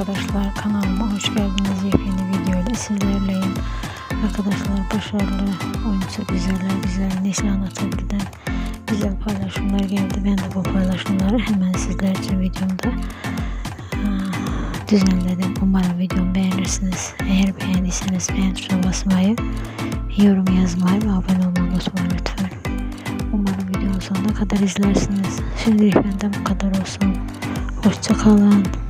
arkadaşlar kanalıma hoş geldiniz. Yepyeni videoyla sizlerleyim. Arkadaşlar başarılı oyuncu güzeller güzel neşe anlatabilen güzel paylaşımlar geldi. Ben de bu paylaşımları hemen sizler için videomda düzenledim. Umarım videomu beğenirsiniz. Eğer beğendiyseniz beğen tuşuna basmayı, yorum yazmayı ve abone olmayı unutmayın lütfen. Umarım videonun sonuna kadar izlersiniz. Şimdilik benden bu kadar olsun. Hoşçakalın.